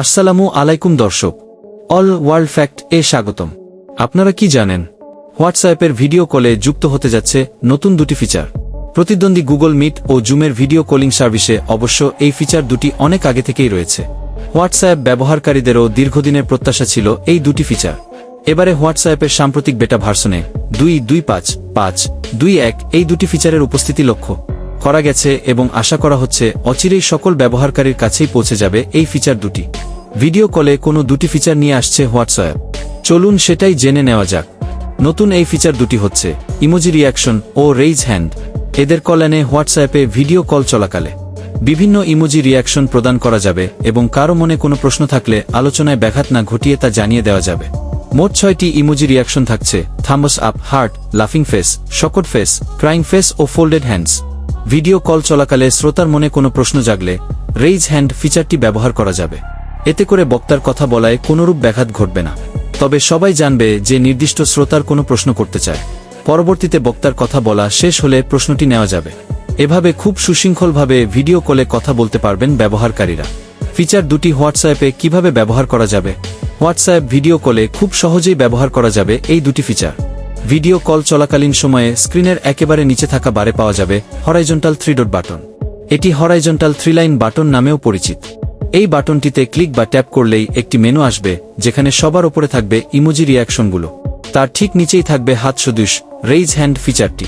আসসালামু আলাইকুম দর্শক। অল ওয়ার্ল্ড ফ্যাক্ট এ স্বাগতম। আপনারা কি জানেন? হোয়াটসঅ্যাপের ভিডিও কলে যুক্ত হতে যাচ্ছে নতুন দুটি ফিচার। প্রতিদ্বন্দ্বী গুগল মিট ও জুমের ভিডিও কলিং সার্ভিসে অবশ্য এই ফিচার দুটি অনেক আগে থেকেই রয়েছে। হোয়াটসঅ্যাপ ব্যবহারকারীদেরও দীর্ঘদিনের প্রত্যাশা ছিল এই দুটি ফিচার। এবারে হোয়াটসঅ্যাপের সাম্প্রতিক বেটা ভার্সনে দুই দুই পাঁচ পাঁচ, দুই এক এই দুটি ফিচারের উপস্থিতি লক্ষ্য করা গেছে এবং আশা করা হচ্ছে অচিরেই সকল ব্যবহারকারীর কাছেই পৌঁছে যাবে এই ফিচার দুটি। ভিডিও কলে কোনো দুটি ফিচার নিয়ে আসছে হোয়াটসঅ্যাপ। চলুন সেটাই জেনে নেওয়া যাক। নতুন এই ফিচার দুটি হচ্ছে ইমোজি রিয়াকশন ও রেইজ হ্যান্ড এদের কল্যাণে হোয়াটসঅ্যাপে ভিডিও কল চলাকালে। বিভিন্ন ইমোজি রিয়াকশন প্রদান করা যাবে এবং কারও মনে কোনো প্রশ্ন থাকলে আলোচনায় ব্যাঘাত না ঘটিয়ে তা জানিয়ে দেওয়া যাবে। মোট ছয়টি ইমোজি রিয়াকশন থাকছে থাম্বস আপ হার্ট লাফিং face shocked face crying face ও ফোল্ডেড হ্যান্ডস ভিডিও কল চলাকালে শ্রোতার মনে কোনো প্রশ্ন জাগলে রেইজ হ্যান্ড ফিচারটি ব্যবহার করা যাবে। এতে করে বক্তার কথা বলায় কোনরূপ ব্যাঘাত ঘটবে না। তবে সবাই জানবে যে নির্দিষ্ট শ্রোতার কোনো প্রশ্ন করতে চায়। পরবর্তীতে বক্তার কথা বলা শেষ হলে প্রশ্নটি নেওয়া যাবে। এভাবে খুব সুশৃঙ্খলভাবে ভিডিও কলে কথা বলতে পারবেন ব্যবহারকারীরা। ফিচার দুটি হোয়াটসঅ্যাপে কীভাবে ব্যবহার করা যাবে? হোয়াটসঅ্যাপ ভিডিও কলে খুব সহজেই ব্যবহার করা যাবে এই দুটি ফিচার। ভিডিও কল চলাকালীন সময়ে স্ক্রিনের একেবারে নিচে থাকা বারে পাওয়া যাবে হরাইজন্টাল থ্রি ডট বাটন। এটি হরাইজন্টাল থ্রি লাইন বাটন নামেও পরিচিত। এই বাটনটিতে ক্লিক বা ট্যাপ করলেই একটি মেনু আসবে, যেখানে সবার ওপরে থাকবে ইমোজি রিয়াকশনগুলো। তার ঠিক নিচেই থাকবে হাত সদৃশ রেইজ হ্যান্ড ফিচারটি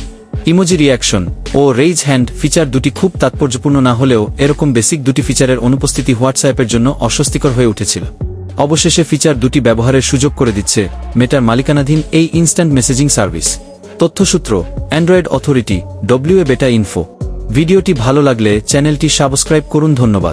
ইমোজি রিয়াকশন ও রেইজ হ্যান্ড ফিচার দুটি খুব তাৎপর্যপূর্ণ না হলেও এরকম বেসিক দুটি ফিচারের অনুপস্থিতি হোয়াটসঅ্যাপের জন্য অস্বস্তিকর হয়ে উঠেছিল। অবশেষে ফিচার দুটি ব্যবহারের সুযোগ করে দিচ্ছে মেটার মালিকানাধীন এই instant messaging service তথ্যসূত্র android authority W A beta info ভিডিওটি ভালো লাগলে চ্যানেলটি সাবস্ক্রাইব করুন, ধন্যবাদ।